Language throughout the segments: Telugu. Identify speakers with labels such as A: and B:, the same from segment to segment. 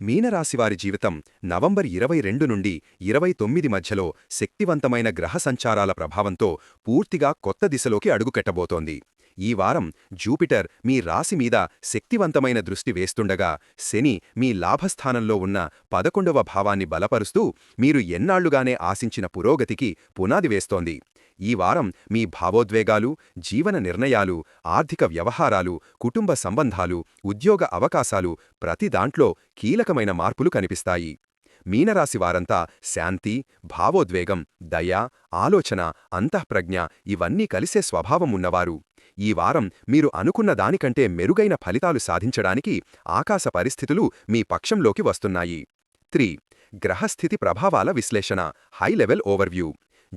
A: మీనరాశివారి జీవితం నవంబర్ ఇరవై రెండు నుండి ఇరవై తొమ్మిది మధ్యలో శక్తివంతమైన గ్రహ సంచారాల ప్రభావంతో పూర్తిగా కొత్త దిశలోకి అడుగుకెట్టబోతోంది. ఈ వారం జూపిటర్ మీ రాశి మీద శక్తివంతమైన దృష్టి వేస్తుండగా శని మీ లాభస్థానంలో ఉన్న పదకొండవ భావాన్ని బలపరుస్తూ మీరు ఎన్నాళ్ళుగానే ఆశించిన పురోగతికి పునాది వేస్తోంది. ఈ వారం మీ భావోద్వేగాలు జీవన నిర్ణయాలు ఆర్థిక వ్యవహారాలు కుటుంబ సంబంధాలు ఉద్యోగ అవకాశాలు ప్రతి దాంట్లో కీలకమైన మార్పులు కనిపిస్తాయి. మీనరాశి వారంతా శాంతి భావోద్వేగం దయ ఆలోచన అంతఃప్రజ్ఞ ఇవన్నీ కలిసే స్వభావం ఉన్నవారు. ఈ వారం మీరు అనుకున్న దానికంటే మెరుగైన ఫలితాలు సాధించడానికి ఆకాశ పరిస్థితులు మీ పక్షంలోకి వస్తున్నాయి. త్రీ. గ్రహస్థితి ప్రభావాల విశ్లేషణ. High level overview.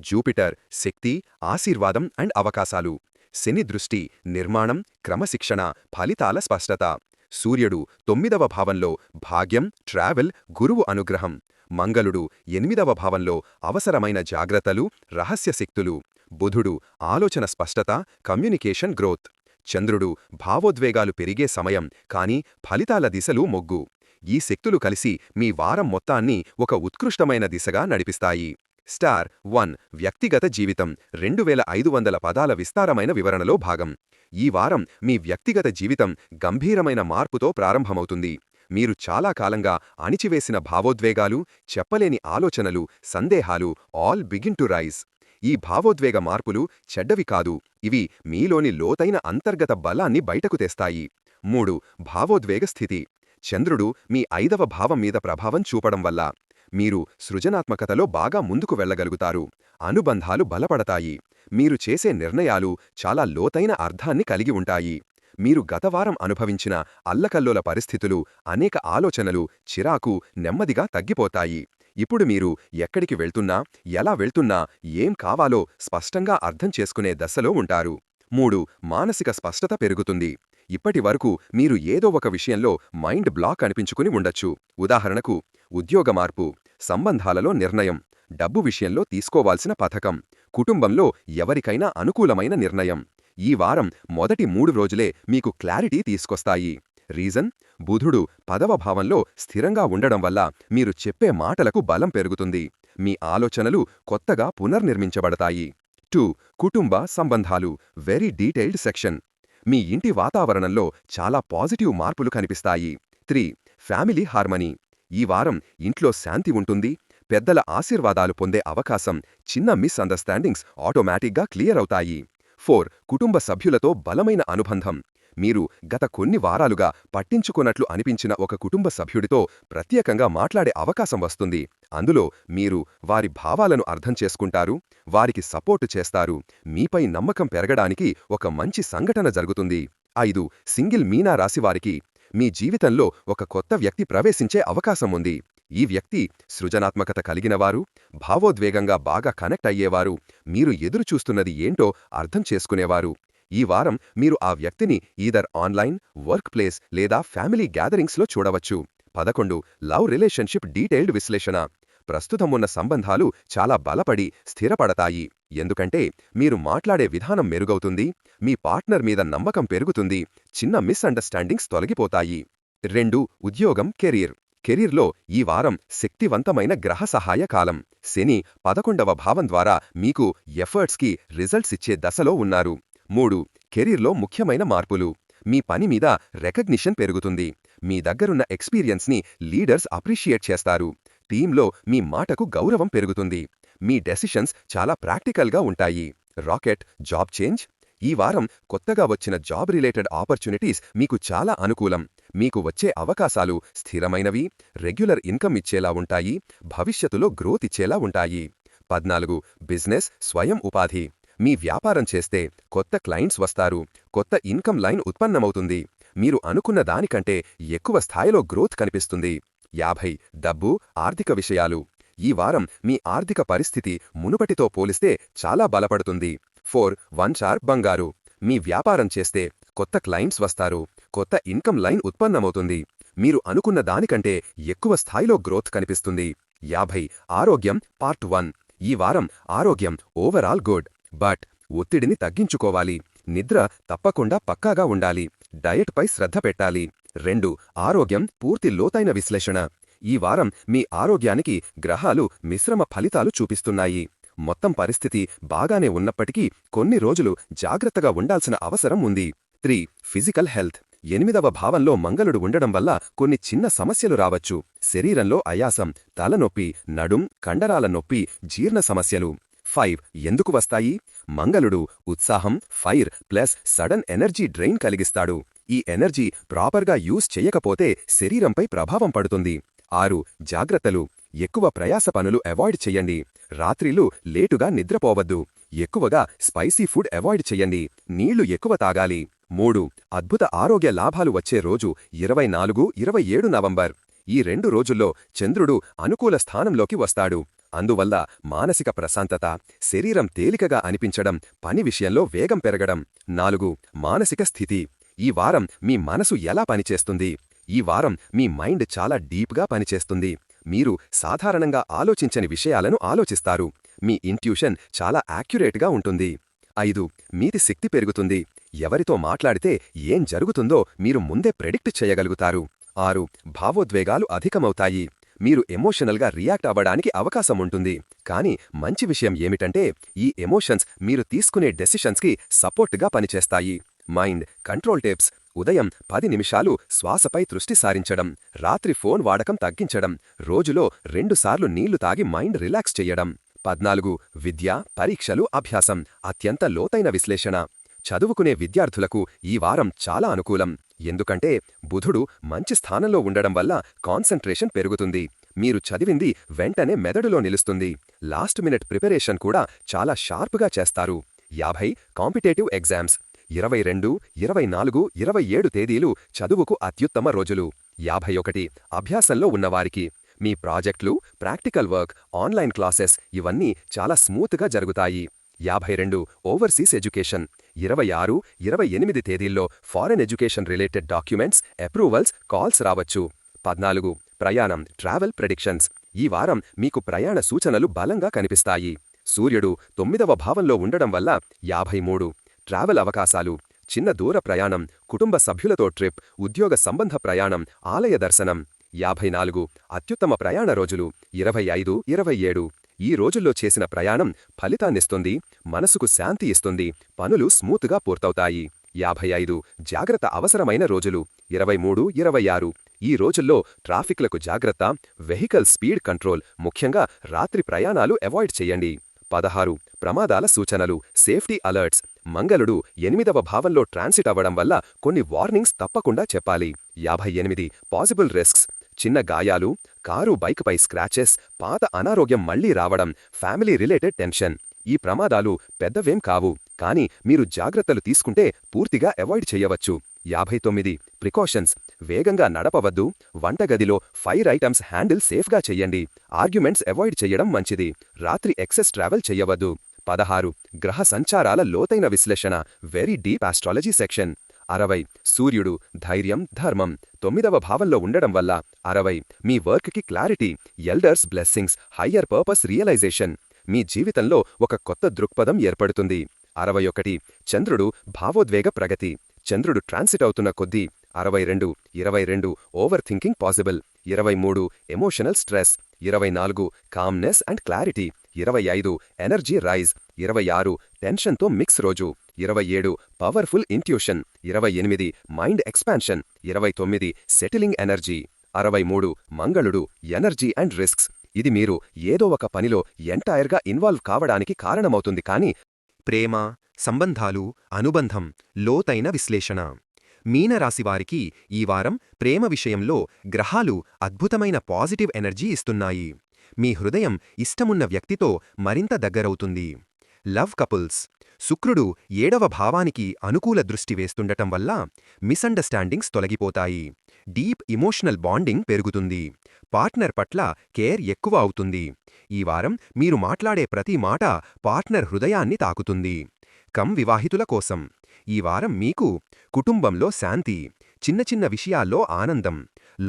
A: జూపిటర్ శక్తి ఆశీర్వాదం అండ్ అవకాశాలు. శని దృష్టి నిర్మాణం క్రమశిక్షణ ఫలితాల స్పష్టత. సూర్యుడు తొమ్మిదవ భావంలో భాగ్యం ట్రావెల్ గురువు అనుగ్రహం. మంగళుడు ఎనిమిదవ భావంలో అవసరమైన జాగ్రత్తలు రహస్య శక్తులు. బుధుడు ఆలోచన స్పష్టత కమ్యూనికేషన్ గ్రోత్. చంద్రుడు భావోద్వేగాలు పెరిగే సమయం కాని ఫలితాల దిశలు మొగ్గు. ఈ శక్తులు కలిసి మీ వారం మొత్తాన్ని ఒక ఉత్కృష్టమైన దిశగా నడిపిస్తాయి. స్టార్ వన్ వ్యక్తిగత జీవితం రెండు వేల ఐదు వందల పదాల విస్తారమైన వివరణలో భాగం. ఈ వారం మీ వ్యక్తిగత జీవితం గంభీరమైన మార్పుతో ప్రారంభమవుతుంది. మీరు చాలా కాలంగా అణిచివేసిన భావోద్వేగాలు చెప్పలేని ఆలోచనలు సందేహాలు ఆల్ బిగిన్ టు రైజ్ ఈ భావోద్వేగ మార్పులు చెడ్డవి కాదు. ఇవి మీలోని లోతైన అంతర్గత బలాన్ని బయటకు తెస్తాయి. మూడు భావోద్వేగ స్థితి. చంద్రుడు మీ ఐదవ భావం మీద ప్రభావం చూపడం వల్ల మీరు సృజనాత్మకతలో బాగా ముందుకు వెళ్ళగలుగుతారు అనుబంధాలు బలపడతాయి. మీరు చేసే నిర్ణయాలు చాలా లోతైన అర్థాన్ని కలిగి ఉంటాయి. మీరు గతవారం అనుభవించిన అల్లకల్లోల పరిస్థితులు అనేక ఆలోచనలు చిరాకు నెమ్మదిగా తగ్గిపోతాయి. ఇప్పుడు మీరు ఎక్కడికి వెళ్తున్నా ఎలా వెళ్తున్నా ఏం కావాలో స్పష్టంగా అర్థం చేసుకునే దశలో ఉంటారు. మూడు మానసిక స్పష్టత పెరుగుతుంది. ఇప్పటి వరకు మీరు ఏదో ఒక విషయంలో మైండ్ బ్లాక్ అనిపించుకుని ఉండొచ్చు. ఉదాహరణకు ఉద్యోగ మార్పు సంబంధాలలో నిర్ణయం డబ్బు విషయంలో తీసుకోవాల్సిన పథకం కుటుంబంలో ఎవరికైనా అనుకూలమైన నిర్ణయం. ఈ వారం మొదటి మూడు రోజులే మీకు క్లారిటీ తీసుకొస్తాయి. రీజన్ బుధుడు పదవ భావంలో స్థిరంగా ఉండడం వల్ల మీరు చెప్పే మాటలకు బలం పెరుగుతుంది. మీ ఆలోచనలు కొత్తగా పునర్నిర్మించబడతాయి. టూ కుటుంబ సంబంధాలు. Very detailed section. మీ ఇంటి వాతావరణంలో చాలా పాజిటివ్ మార్పులు కనిపిస్తాయి. Three family harmony. ఈ వారం ఇంట్లో శాంతి ఉంటుంది పెద్దల ఆశీర్వాదాలు పొందే అవకాశం చిన్న మిస్అండర్స్టాండింగ్స్ ఆటోమేటిక్గా క్లియర్ అవుతాయి. ఫోర్ కుటుంబ సభ్యులతో బలమైన అనుబంధం. మీరు గత కొన్ని వారాలుగా పట్టించుకున్నట్లు అనిపించిన ఒక కుటుంబ సభ్యుడితో ప్రత్యేకంగా మాట్లాడే అవకాశం వస్తుంది. అందులో మీరు వారి భావాలను అర్థం చేసుకుంటారు వారికి సపోర్టు చేస్తారు మీపై నమ్మకం పెరగడానికి ఒక మంచి సంఘటన జరుగుతుంది. ఐదు సింగిల్ మీనా రాశివారికి మీ జీవితంలో ఒక కొత్త వ్యక్తి ప్రవేశించే అవకాశం ఉంది. ఈ వ్యక్తి సృజనాత్మకత కలిగినవారు భావోద్వేగంగా బాగా కనెక్ట్ అయ్యేవారు మీరు ఎదురుచూస్తున్నది ఏంటో అర్థం చేసుకునేవారు. ఈ వారం మీరు ఆ వ్యక్తిని ఈదర్ ఆన్లైన్ వర్క్ ప్లేస్ లేదా ఫ్యామిలీ గ్యాదరింగ్స్లో చూడవచ్చు. పదకొండు లవ్ రిలేషన్షిప్ డీటెయిల్డ్ విశ్లేషణ. ప్రస్తుతం ఉన్న సంబంధాలు చాలా బలపడి స్థిరపడతాయి. ఎందుకంటే మీరు మాట్లాడే విధానం మెరుగవుతుంది మీ పార్ట్నర్ మీద నమ్మకం పెరుగుతుంది చిన్న మిస్అండర్స్టాండింగ్స్ తొలగిపోతాయి. రెండు ఉద్యోగం కెరీర్. కెరీర్లో ఈ వారం శక్తివంతమైన గ్రహ సహాయ కాలం. శని పదకొండవ భావం ద్వారా మీకు ఎఫర్ట్స్కి రిజల్ట్స్ ఇచ్చే దశలో ఉన్నారు. మూడు కెరీర్లో ముఖ్యమైన మార్పులు. మీ పని మీద రెకగ్నిషన్ పెరుగుతుంది. మీ దగ్గరున్న ఎక్స్పీరియన్స్ని లీడర్స్ అప్రిషియేట్ చేస్తారు. టీంలో మీ మాటకు గౌరవం పెరుగుతుంది. మీ డెసిషన్స్ చాలా ప్రాక్టికల్గా ఉంటాయి. Rocket job change? ఈ వారం కొత్తగా వచ్చిన జాబ్ రిలేటెడ్ ఆపర్చునిటీస్ మీకు చాలా అనుకూలం. మీకు వచ్చే అవకాశాలు స్థిరమైనవి రెగ్యులర్ ఇన్కమ్ ఇచ్చేలా ఉంటాయి భవిష్యత్తులో గ్రోత్ ఇచ్చేలా ఉంటాయి. పద్నాలుగు బిజినెస్ స్వయం ఉపాధి. మీ వ్యాపారం చేస్తే కొత్త క్లయింట్స్ వస్తారు కొత్త ఇన్కమ్ లైన్ ఉత్పన్నమవుతుంది. మీరు అనుకున్న దానికంటే ఎక్కువ స్థాయిలో గ్రోత్ కనిపిస్తుంది. యాభై డబ్బు ఆర్థిక విషయాలు. ఈ వారం మీ ఆర్థిక పరిస్థితి మునుపటితో పోలిస్తే చాలా బలపడుతుంది. ఫోర్ వన్ చార్ బంగారు. మీ వ్యాపారం చేస్తే కొత్త క్లయింట్స్ వస్తారు కొత్త ఇన్కమ్ లైన్ ఉత్పన్నమవుతుంది. మీరు అనుకున్న దానికంటే ఎక్కువ స్థాయిలో గ్రోత్ కనిపిస్తుంది. యాభై ఆరోగ్యం పార్ట్ వన్. ఈ వారం ఆరోగ్యం ఓవరాల్ గుడ్. బట్ ఒత్తిడిని తగ్గించుకోవాలి. నిద్ర తప్పకుండా పక్కాగా ఉండాలి. డయట్పై శ్రద్ధ పెట్టాలి. రెండు ఆరోగ్యం పూర్తి లోతైన విశ్లేషణ. ఈ వారం మీ ఆరోగ్యానికి గ్రహాలు మిశ్రమ ఫలితాలు చూపిస్తున్నాయి. మొత్తం పరిస్థితి బాగానే ఉన్నప్పటికీ కొన్ని రోజులు జాగ్రత్తగా ఉండాల్సిన అవసరం ఉంది. Three physical health. ఎనిమిదవ భావంలో మంగళుడు ఉండడం వల్ల కొన్ని చిన్న సమస్యలు రావచ్చు. శరీరంలో అయాసం తలనొప్పి నడుం కండరాల నొప్పి జీర్ణ సమస్యలు. ఫైవ్ ఎందుకు వస్తాయి? మంగళుడు ఉత్సాహం fire plus sudden energy drain కలిగిస్తాడు. ఈ ఎనర్జీ ప్రాపర్గా యూజ్ చెయ్యకపోతే శరీరంపై ప్రభావం పడుతుంది. ఆరు జాగ్రత్తలు. ఎక్కువ ప్రయాస పనులు అవాయిడ్ చెయ్యండి రాత్రిలు లేటుగా నిద్రపోవద్దు. ఎక్కువగా స్పైసీ ఫుడ్ అవాయిడ్ చెయ్యండి నీళ్ళు ఎక్కువ తాగాలి. మూడు అద్భుత ఆరోగ్య లాభాలు వచ్చే రోజు ఇరవై నాలుగు ఇరవై ఏడు నవంబర్. ఈ రెండు రోజుల్లో చంద్రుడు అనుకూల స్థానంలోకి వస్తాడు. అందువల్ల మానసిక ప్రశాంతత శరీరం తేలికగా అనిపించడం పని విషయంలో వేగం పెరగడం. నాలుగు మానసిక స్థితి. ఈ వారం మీ మనసు ఎలా పనిచేస్తుంది? ఈ వారం మీ మైండ్ చాలా డీప్గా పనిచేస్తుంది. మీరు సాధారణంగా ఆలోచించని విషయాలను ఆలోచిస్తారు. మీ ఇంట్యూషన్ చాలా యాక్యురేట్గా ఉంటుంది. ఐదు మీది శక్తి పెరుగుతుంది. ఎవరితో మాట్లాడితే ఏం జరుగుతుందో మీరు ముందే ప్రెడిక్ట్ చేయగలుగుతారు. ఆరు భావోద్వేగాలు అధికమవుతాయి. మీరు ఎమోషనల్గా రియాక్ట్ అవ్వడానికి అవకాశం ఉంటుంది. కానీ మంచి విషయం ఏమిటంటే ఈ ఎమోషన్స్ మీరు తీసుకునే డెసిషన్స్కి సపోర్ట్గా పనిచేస్తాయి. మైండ్ కంట్రోల్ టేప్స్ ఉదయం పది నిమిషాలు శ్వాసపై దృష్టి సారించడం రాత్రి ఫోన్ వాడకం తగ్గించడం రోజులో రెండుసార్లు నీళ్ళు తాగి మైండ్ రిలాక్స్ చేయడం. పద్నాలుగు విద్య పరీక్షలు అభ్యాసం అత్యంత లోతైన విశ్లేషణ. చదువుకునే విద్యార్థులకు ఈ వారం చాలా అనుకూలం. ఎందుకంటే బుధుడు మంచి స్థానంలో ఉండడం వల్ల కాన్సంట్రేషన్ పెరుగుతుంది. మీరు చదివింది వెంటనే మెదడులో నిలుస్తుంది. లాస్ట్ మినిట్ ప్రిపరేషన్ కూడా చాలా షార్ప్గా చేస్తారు. యాభై కాంపిటేటివ్ ఎగ్జామ్స్ ఇరవై రెండు ఇరవై నాలుగు ఇరవై ఏడు తేదీలు చదువుకు అత్యుత్తమ రోజులు. యాభై ఒకటి అభ్యాసంలో ఉన్నవారికి మీ ప్రాజెక్టులు ప్రాక్టికల్ వర్క్ ఆన్లైన్ క్లాసెస్ ఇవన్నీ చాలా స్మూత్గా జరుగుతాయి. యాభై రెండు ఓవర్సీస్ ఎడ్యుకేషన్ ఇరవై ఆరు ఇరవై ఎనిమిది తేదీల్లో foreign education related documents approvals calls రావచ్చు. పద్నాలుగు ప్రయాణం ట్రావెల్ ప్రెడిక్షన్స్. ఈ వారం మీకు ప్రయాణ సూచనలు బలంగా కనిపిస్తాయి. సూర్యుడు తొమ్మిదవ భావంలో ఉండడం వల్ల యాభై మూడు. ట్రావెల్ అవకాశాలు. చిన్న దూర ప్రయాణం కుటుంబ సభ్యులతో ట్రిప్ ఉద్యోగ సంబంధ ప్రయాణం ఆలయ దర్శనం. యాభై నాలుగు అత్యుత్తమ ప్రయాణ రోజులు ఇరవై ఐదు ఇరవై ఏడు ఈ రోజుల్లో చేసిన ప్రయాణం ఫలితాన్నిస్తుంది మనసుకు శాంతి ఇస్తుంది పనులు స్మూత్గా పూర్తవుతాయి. యాభై ఐదు జాగ్రత్త అవసరమైన రోజులు ఇరవై మూడు ఇరవై ఆరు ఈ రోజుల్లో ట్రాఫిక్లకు జాగ్రత్త వెహికల్ స్పీడ్ కంట్రోల్ ముఖ్యంగా రాత్రి ప్రయాణాలు అవాయిడ్ చేయండి. పదహారు ప్రమాదాల సూచనలు సేఫ్టీ అలర్ట్స్. మంగళుడు ఎనిమిదవ భావంలో ట్రాన్సిట్ అవ్వడం వల్ల కొన్ని వార్నింగ్స్ తప్పకుండా చెప్పాలి. యాభై ఎనిమిది పాసిబుల్ రిస్క్స్. చిన్న గాయాలు కారు బైక్పై స్క్రాచెస్ పాత అనారోగ్యం మళ్ళీ రావడం ఫ్యామిలీ రిలేటెడ్ టెన్షన్. ఈ ప్రమాదాలు పెద్దవేం కావు కానీ మీరు జాగ్రత్తలు తీసుకుంటే పూర్తిగా అవాయిడ్ చేయవచ్చు. యాభై తొమ్మిది ప్రికాషన్స్. వేగంగా నడపవద్దు వంటగదిలో ఫైర్ ఐటమ్స్ హ్యాండిల్ సేఫ్గా చెయ్యండి ఆర్గ్యుమెంట్స్ అవాయిడ్ చెయ్యడం మంచిది. రాత్రి ఎక్సెస్ ట్రావెల్ చెయ్యవద్దు పదహారు గ్రహ సంచారాల లోతైన విశ్లేషణ. Very deep astrology section. అరవై సూర్యుడు ధైర్యం ధర్మం. తొమ్మిదవ భావంలో ఉండడం వల్ల అరవై. మీ వర్క్కి clarity elders blessings higher purpose realisation. మీ జీవితంలో ఒక కొత్త దృక్పథం ఏర్పడుతుంది. అరవై ఒకటి. చంద్రుడు భావోద్వేగ ప్రగతి. చంద్రుడు ట్రాన్సిట్ అవుతున్న కొద్దీ అరవై రెండు ఇరవై రెండు ఓవర్ థింకింగ్ పాసిబుల్. ఇరవై మూడు ఎమోషనల్ స్ట్రెస్. ఇరవై నాలుగు కామ్నెస్ అండ్ క్లారిటీ. ఇరవై ఐదు ఎనర్జీ రైజ్. ఇరవై ఆరు టెన్షన్తో మిక్స్ రోజు. ఇరవై ఏడు పవర్ఫుల్ ఇంట్యూషన్. ఇరవై ఎనిమిది మైండ్ ఎక్స్పాన్షన్. ఇరవై తొమ్మిది సెటిలింగ్ ఎనర్జీ. అరవై మూడు మంగళుడు ఎనర్జీ అండ్ రిస్క్స్. ఇది మీరు ఏదో ఒక పనిలో ఎంటైర్గా ఇన్వాల్వ్ కావడానికి కారణమవుతుంది కానీ ప్రేమ సంబంధాలు అనుబంధం లోతైన విశ్లేషణ. మీనరాశివారికి ఈ వారం ప్రేమ విషయంలో గ్రహాలు అద్భుతమైన పాజిటివ్ ఎనర్జీ ఇస్తున్నాయి. మీ హృదయం ఇష్టమున్న వ్యక్తితో మరింత దగ్గరవుతుంది. Love couples. శుక్రుడు ఏడవ భావానికి అనుకూల దృష్టి వేస్తుండటం వల్ల మిస్అండర్స్టాండింగ్స్ తొలగిపోతాయి. డీప్ ఇమోషనల్ బాండింగ్ పెరుగుతుంది. పార్ట్నర్ పట్ల కేర్ ఎక్కువ అవుతుంది. ఈ వారం మీరు మాట్లాడే ప్రతి మాట పార్ట్నర్ హృదయాన్ని తాకుతుంది. కం వివాహితుల కోసం. ఈ వారం మీకు కుటుంబంలో శాంతి చిన్న చిన్న విషయాల్లో ఆనందం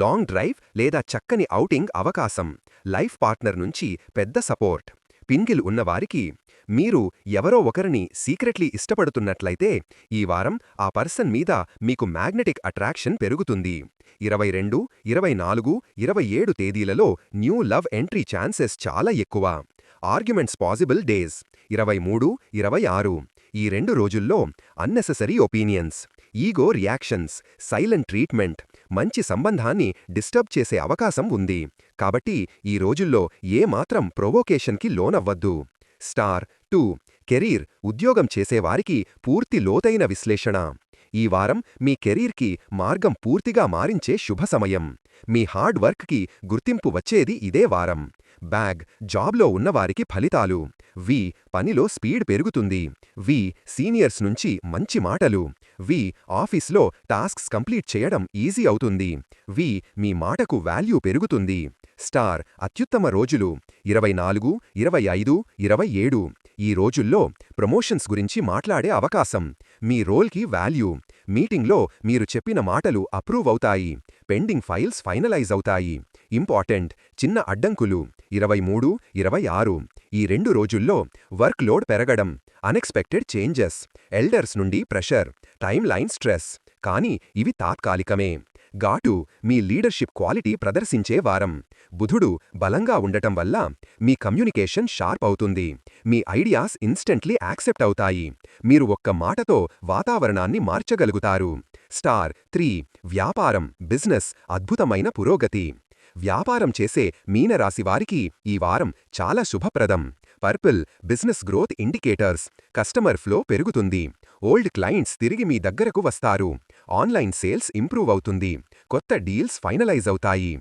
A: లాంగ్ డ్రైవ్ లేదా చక్కని ఔటింగ్ అవకాశం లైఫ్ పార్ట్నర్ నుంచి పెద్ద సపోర్ట్. పింగిల్ ఉన్నవారికి మీరు ఎవరో ఒకరిని సీక్రెట్లీ ఇష్టపడుతున్నట్లయితే ఈ వారం ఆ పర్సన్ మీద మీకు మ్యాగ్నెటిక్ అట్రాక్షన్ పెరుగుతుంది. ఇరవై రెండు ఇరవై నాలుగు ఇరవై ఏడు తేదీలలో న్యూ లవ్ ఎంట్రీ ఛాన్సెస్ చాలా ఎక్కువ. Arguments possible days. ఇరవై మూడు ఇరవై ఆరు. ఈ రెండు రోజుల్లో unnecessary opinions ego reactions silent treatment మంచి సంబంధాన్ని డిస్టర్బ్ చేసే అవకాశం ఉంది. కాబట్టి ఈ రోజుల్లో ఏ మాత్రం ప్రొవోకేషన్కి లోనవ్వద్దు. స్టార్ టూ కెరీర్ ఉద్యోగం చేసేవారికి పూర్తి లోతైన విశ్లేషణ. ఈ వారం మీ కెరీర్కి మార్గం పూర్తిగా మారించే శుభ సమయం. మీ హార్డ్ వర్క్కి గుర్తింపు వచ్చేది ఇదే వారం. బ్యాగ్ జాబ్లో ఉన్నవారికి ఫలితాలు. వి పనిలో స్పీడ్ పెరుగుతుంది. వి సీనియర్స్ నుంచి మంచి మాటలు. వి ఆఫీస్లో టాస్క్స్ కంప్లీట్ చేయడం ఈజీ అవుతుంది. వి మీ మాటకు వాల్యూ పెరుగుతుంది. స్టార్ అత్యుత్తమ రోజులు ఇరవై నాలుగు ఇరవై ఐదు ఇరవై ఏడు ఈ రోజుల్లో ప్రమోషన్స్ గురించి మాట్లాడే అవకాశం. మీ రోల్కి వాల్యూ. మీటింగ్లో మీరు చెప్పిన మాటలు అప్రూవ్ అవుతాయి. పెండింగ్ ఫైల్స్ ఫైనలైజ్ అవుతాయి. ఇంపార్టెంట్ చిన్న అడ్డంకులు. ఇరవై మూడు ఇరవై ఆరు ఈ రెండు రోజుల్లో వర్క్ లోడ్ పెరగడం అన్ఎక్స్పెక్టెడ్ చేంజెస్ ఎల్డర్స్ నుండి ప్రెషర్ టైం లైన్ స్ట్రెస్. కానీ ఇవి తాత్కాలికమే. ఘాటు మీ లీడర్షిప్ క్వాలిటీ ప్రదర్శించే వారం. బుధుడు బలంగా ఉండటం వల్ల మీ కమ్యూనికేషన్ షార్ప్ అవుతుంది. మీ ఐడియాస్ ఇన్స్టెంట్లీ యాక్సెప్ట్ అవుతాయి. మీరు ఒక్క మాటతో వాతావరణాన్ని మార్చగలుగుతారు. స్టార్ త్రీ వ్యాపారం బిజినెస్ అద్భుతమైన పురోగతి. వ్యాపారం చేసే మీనరాశివారికి ఈ వారం చాలా శుభప్రదం. Purple business growth indicators customer flow పెరుగుతుంది. ఓల్డ్ క్లయింట్స్ తిరిగి మీ దగ్గరకు వస్తారు. ఆన్లైన్ సేల్స్ ఇంప్రూవ్ అవుతుంది. కొత్త డీల్స్ ఫైనలైజ్ అవుతాయి.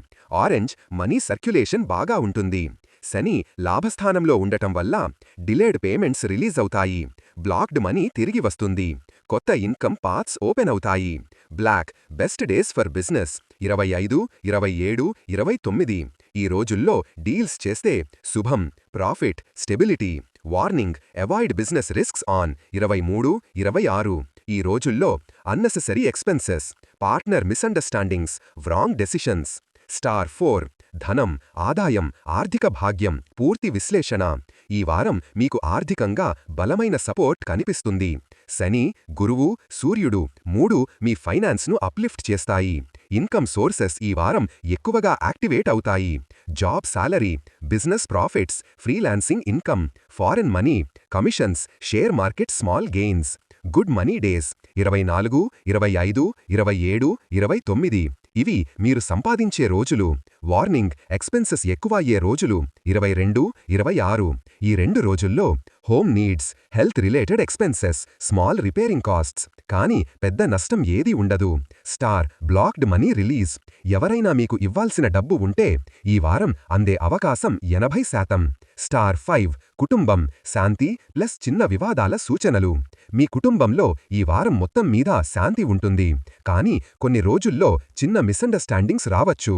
A: ఆరెంజ్ మనీ సర్క్యులేషన్ బాగా ఉంటుంది. శని లాభస్థానంలో ఉండటం వల్ల డిలేడ్ పేమెంట్స్ రిలీజ్ అవుతాయి. బ్లాక్డ్ మనీ తిరిగి వస్తుంది. కొత్త ఇన్కమ్ పాత్స్ ఓపెన్ అవుతాయి. Black best days for business. ఇరవై ఐదు ఇరవై ఏడు ఇరవై తొమ్మిది. ఈ రోజుల్లో డీల్స్ చేస్తే శుభం profit stability warning avoid business risks on. ఇరవై మూడు ఇరవై ఆరు. ఈ రోజుల్లో unnecessary expenses partner misunderstandings wrong decisions. Star four ధనం ఆదాయం ఆర్థిక భాగ్యం పూర్తి విశ్లేషణ. ఈ వారం మీకు ఆర్థికంగా బలమైన సపోర్ట్ కనిపిస్తుంది. శని గురువు సూర్యుడు మూడు మీ ఫైనాన్స్ను అప్లిఫ్ట్ చేస్తాయి. ఇన్కమ్ సోర్సెస్ ఈ వారం ఎక్కువగా యాక్టివేట్ అవుతాయి. Job salary business profits freelancing income foreign money commissions share market small gains good money days ఇరవై నాలుగు ఇరవై ఐదు ఇరవై ఏడు ఇరవై తొమ్మిది. ఇవి మీరు సంపాదించే రోజులు. వార్నింగ్ ఎక్స్పెన్సెస్ ఎక్కువ అయ్యే రోజులు. ఇరవై రెండు ఇరవై ఆరు. ఈ రెండు రోజుల్లో home needs health related expenses small repairing costs. కానీ పెద్ద నష్టం ఏదీ ఉండదు. Star blocked money release. ఎవరైనా మీకు ఇవ్వాల్సిన డబ్బు ఉంటే ఈ వారం అందే అవకాశం ఎనభై శాతం. స్టార్ ఫైవ్ కుటుంబం శాంతి ప్లస్ చిన్న వివాదాల సూచనలు. మీ కుటుంబంలో ఈ వారం మొత్తం మీద శాంతి ఉంటుంది. కానీ కొన్ని రోజుల్లో చిన్న మిస్అండర్స్టాండింగ్స్ రావచ్చు.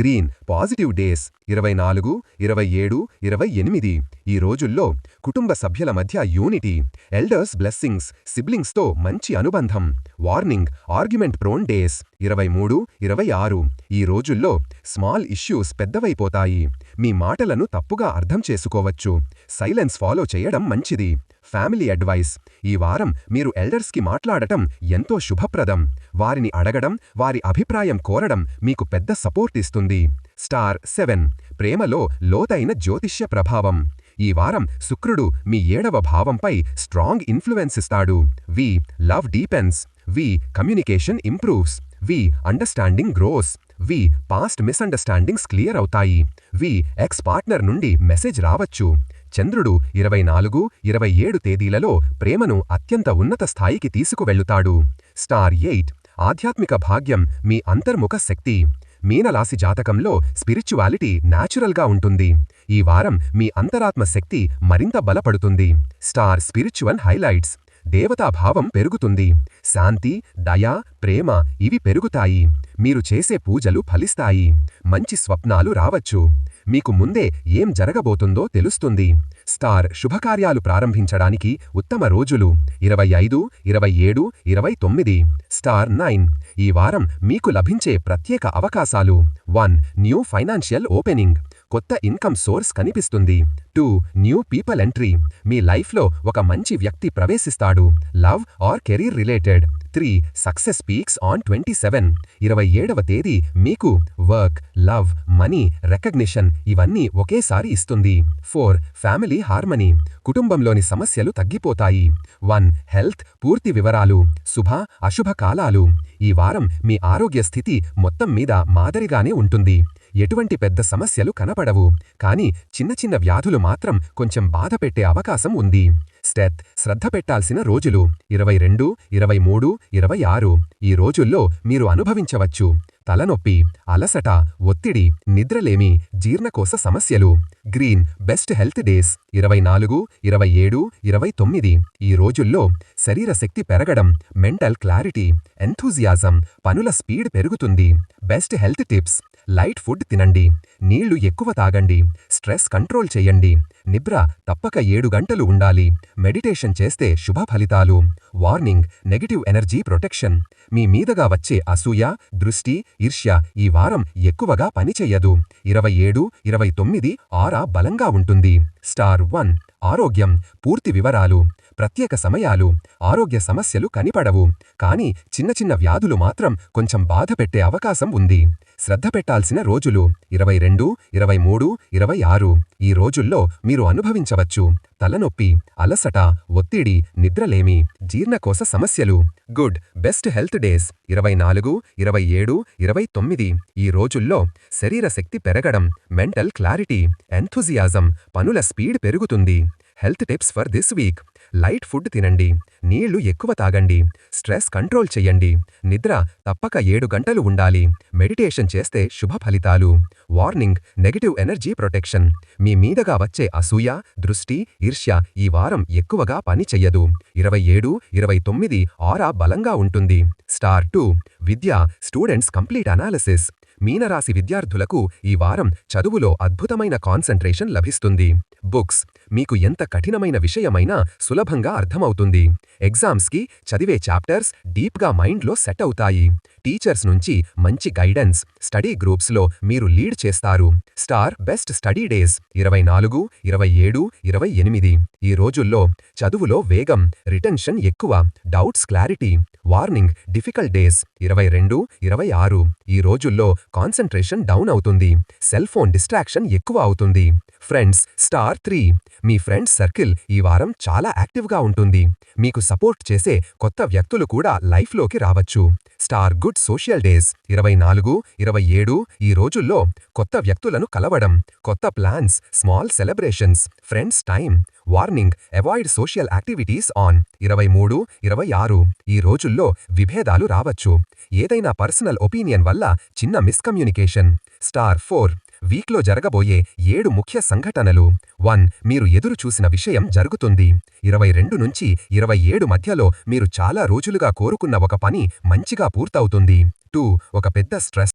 A: గ్రీన్ పాజిటివ్ డేస్ ఇరవై నాలుగు ఇరవై ఏడు ఇరవై ఎనిమిది. ఈ రోజుల్లో కుటుంబ సభ్యుల మధ్య యూనిటీ ఎల్డర్స్ బ్లెస్సింగ్స్ సిబ్లింగ్స్తో మంచి అనుబంధం. వార్నింగ్ ఆర్గ్యుమెంట్ ప్రోన్ డేస్ ఇరవై మూడు ఇరవై ఆరు. ఈ రోజుల్లో స్మాల్ ఇష్యూస్ పెద్దవైపోతాయి. మీ మాటలను తప్పుగా అర్థం చేసుకోవచ్చు. సైలెన్స్ ఫాలో చేయడం మంచిది. Family advice. ఈ వారం మీరు ఎల్డర్స్కి మాట్లాడటం ఎంతో శుభప్రదం. వారిని అడగడం వారి అభిప్రాయం కోరడం మీకు పెద్ద సపోర్ట్ ఇస్తుంది. Star seven. ప్రేమలో లోతైన జ్యోతిష్య ప్రభావం. ఈ వారం శుక్రుడు మీ ఏడవ భావంపై స్ట్రాంగ్ ఇన్ఫ్లుయెన్స్ ఇస్తాడు. V love deepens. V communication improves. V understanding grows. V past misunderstandings clear అవుతాయి. వి ఎక్స్ పార్ట్నర్ నుండి మెసేజ్ రావచ్చు. చంద్రుడు ఇరవై నాలుగు ఇరవై ఏడు తేదీలలో ప్రేమను అత్యంత ఉన్నత స్థాయికి తీసుకువెళ్ళుతాడు స్టార్ ఎయిట్ ఆధ్యాత్మిక భాగ్యం మీ అంతర్ముఖ శక్తి. మీనలాసి జాతకంలో స్పిరిచువాలిటీ న్యాచురల్గా ఉంటుంది. ఈ వారం మీ అంతరాత్మ శక్తి మరింత బలపడుతుంది. స్టార్ స్పిరిచువల్ హైలైట్స్ దేవతాభావం పెరుగుతుంది. శాంతి దయ ప్రేమ ఇవి పెరుగుతాయి. మీరు చేసే పూజలు ఫలిస్తాయి. మంచి స్వప్నాలు రావచ్చు. మీకు ముందే ఏం జరగబోతుందో తెలుస్తుంది. స్టార్ శుభకార్యాలు ప్రారంభించడానికి ఉత్తమ రోజులు. ఇరవై ఐదు ఇరవై ఏడు ఇరవై తొమ్మిది. Star nine. ఈ వారం మీకు లభించే ప్రత్యేక అవకాశాలు. One new financial opening.
B: కొత్త ఇన్కమ్ సోర్స్ కనిపిస్తుంది. Two new people entry. మీ లైఫ్లో ఒక మంచి వ్యక్తి ప్రవేశిస్తాడు. Love or career related. Three success peaks on twenty seven. ఇరవై ఏడవ తేదీ మీకు వర్క్ లవ్ మనీ రికగ్నిషన్ ఇవన్నీ ఒకేసారి ఇస్తుంది. Four family harmony. కుటుంబంలోని సమస్యలు తగ్గిపోతాయి. వన్ హెల్త్ పూర్తి వివరాలు. శుభ అశుభ కాలాలు. ఈ వారం మీ ఆరోగ్య స్థితి మొత్తం మీద మాదిరిగానే ఉంటుంది. ఎటువంటి పెద్ద సమస్యలు కనపడవు. కానీ చిన్న చిన్న వ్యాధులు మాత్రం కొంచెం బాధ పెట్టే అవకాశం ఉంది. స్టెత్ శ్రద్ధ పెట్టాల్సిన రోజులు. ఇరవై రెండు ఇరవై మూడు ఇరవై ఆరు. ఈ రోజుల్లో మీరు అనుభవించవచ్చు. తలనొప్పి అలసట ఒత్తిడి నిద్రలేమి జీర్ణకోశ సమస్యలు. Green best health days. ఇరవై నాలుగు ఇరవై ఏడు ఇరవై తొమ్మిది. ఈ రోజుల్లో శరీర శక్తి పెరగడం మెంటల్ క్లారిటీ ఎంథూజియాజం పనుల స్పీడ్ పెరుగుతుంది. Best health tips. Light food తినండి. నీళ్ళు ఎక్కువ తాగండి. స్ట్రెస్ కంట్రోల్ చేయండి. నిద్ర తప్పక ఏడు గంటలు ఉండాలి. మెడిటేషన్ చేస్తే శుభ ఫలితాలు. Warning negative energy protection. మీ మీదగా వచ్చే అసూయ దృష్టి ఈర్ష్య ఈ వారం ఎక్కువగా పనిచేయదు. ఇరవై ఏడు ఇరవై తొమ్మిది ఆరా బలంగా ఉంటుంది. స్టార్ వన్ ఆరోగ్యం పూర్తి వివరాలు. ప్రత్యేక సమయాలు ఆరోగ్య సమస్యలు కనిపడవు. కానీ చిన్న చిన్న వ్యాధులు మాత్రం కొంచెం బాధ పెట్టే అవకాశం ఉంది. శ్రద్ధ పెట్టాల్సిన రోజులు ఇరవై రెండు ఇరవై మూడు ఇరవై ఆరు. ఈ రోజుల్లో మీరు అనుభవించవచ్చు. తలనొప్పి అలసట ఒత్తిడి నిద్రలేమి జీర్ణకోశ సమస్యలు. Good best health days. ఇరవై నాలుగు ఇరవై ఏడు ఇరవై తొమ్మిది. ఈ రోజుల్లో శరీర శక్తి పెరగడం మెంటల్ క్లారిటీ ఎంథుజియాజం పనుల స్పీడ్ పెరుగుతుంది. Health tips for this week. Light food తినండి. నీళ్ళు ఎక్కువ తాగండి. స్ట్రెస్ కంట్రోల్ చెయ్యండి. నిద్ర తప్పక ఏడు గంటలు ఉండాలి. మెడిటేషన్ చేస్తే శుభ ఫలితాలు. Warning negative energy protection. మీ మీదగా వచ్చే అసూయ దృష్టి ఈర్ష్య ఈ వారం ఎక్కువగా పని చెయ్యదు. ఇరవై ఏడు ఇరవై తొమ్మిది ఆరా బలంగా ఉంటుంది. స్టార్ టూ విద్య స్టూడెంట్స్ కంప్లీట్ అనాలిసిస్. మీనరాశి విద్యార్థులకు ఈ వారం చదువులో అద్భుతమైన కాన్సంట్రేషన్ లభిస్తుంది. బుక్స్ మీకు ఎంత కఠినమైన విషయమైనా సులభంగా అర్థమవుతుంది. ఎగ్జామ్స్కి చదివే చాప్టర్స్ డీప్గా మైండ్లో సెట్ అవుతాయి. టీచర్స్ నుంచి మంచి గైడెన్స్ స్టడీ గ్రూప్స్లో మీరు లీడ్ చేస్తారు. స్టార్ బెస్ట్ స్టడీ డేస్ ఇరవై నాలుగు ఇరవై ఏడు ఇరవై ఎనిమిది ఈ రోజుల్లో చదువులో వేగం రిటెన్షన్ ఎక్కువ doubts clarity warning difficult days ఇరవై రెండు ఇరవై ఆరు ఈ రోజుల్లో కాన్సంట్రేషన్ డౌన్ అవుతుంది సెల్ ఫోన్ డిస్ట్రాక్షన్ ఎక్కువ అవుతుంది. Friends star three. మీ ఫ్రెండ్స్ సర్కిల్ ఈ వారం చాలా యాక్టివ్గా ఉంటుంది. మీకు సపోర్ట్ చేసే కొత్త వ్యక్తులు కూడా లైఫ్లోకి రావచ్చు. స్టార్ గుడ్ సోషల్ డేస్ ఇరవై నాలుగు ఇరవై ఏడు ఈ రోజుల్లో కొత్త వ్యక్తులను కలవడం కొత్త plans small celebrations friends time warning avoid social activities on. ఇరవై మూడు ఇరవై ఆరు ఈ రోజుల్లో విభేదాలు రావచ్చు. ఏదైనా పర్సనల్ ఒపీనియన్ వల్ల చిన్న మిస్కమ్యూనికేషన్. స్టార్ ఫోర్ వీక్లో జరగబోయే ఏడు ముఖ్య సంఘటనలు. వన్ మీరు ఎదురు చూసిన విషయం జరుగుతుంది. ఇరవై రెండు నుంచి ఇరవై ఏడు మధ్యలో మీరు చాలా రోజులుగా కోరుకున్న ఒక పని మంచిగా పూర్తవుతుంది. టూ ఒక పెద్ద స్ట్రెస్